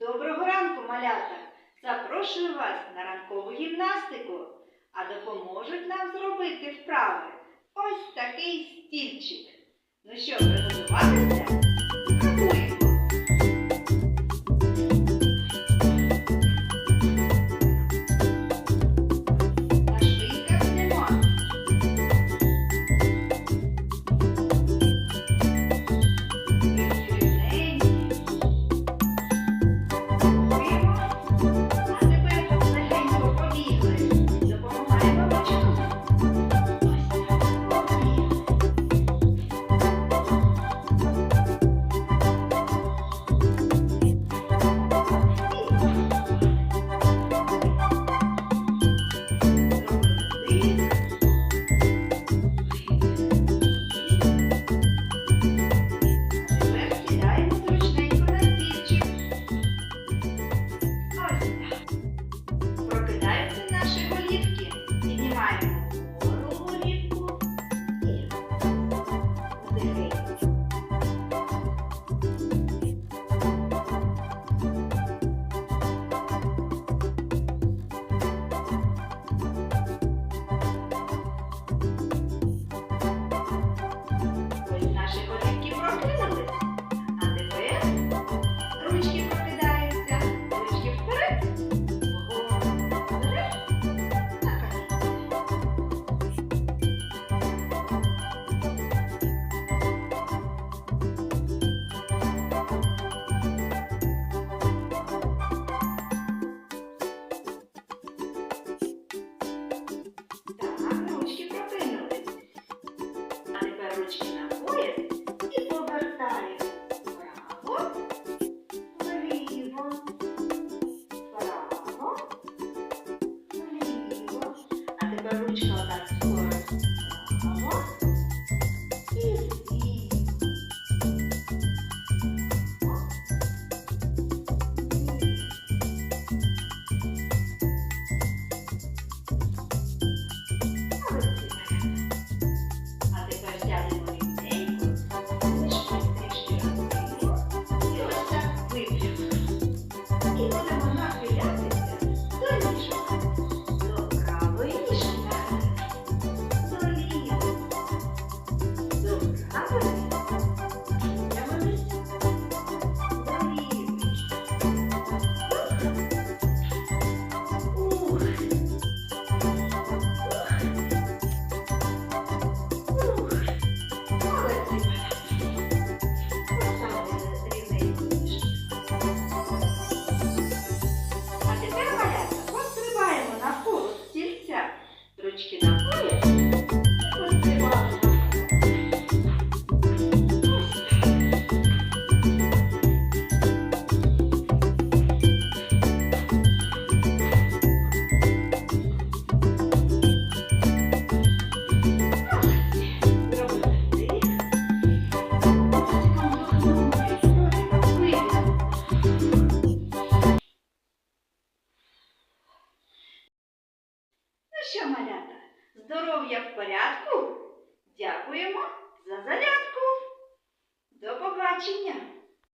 Доброго ранку, малята! Запрошую вас на ранкову гімнастику, а допоможуть нам зробити вправи ось такий стільчик. Ну що, приготуватися? Працюємо! Bye. Ручка підручного та цього. Здоров'я в порядку. Дякуємо за зарядку. До побачення!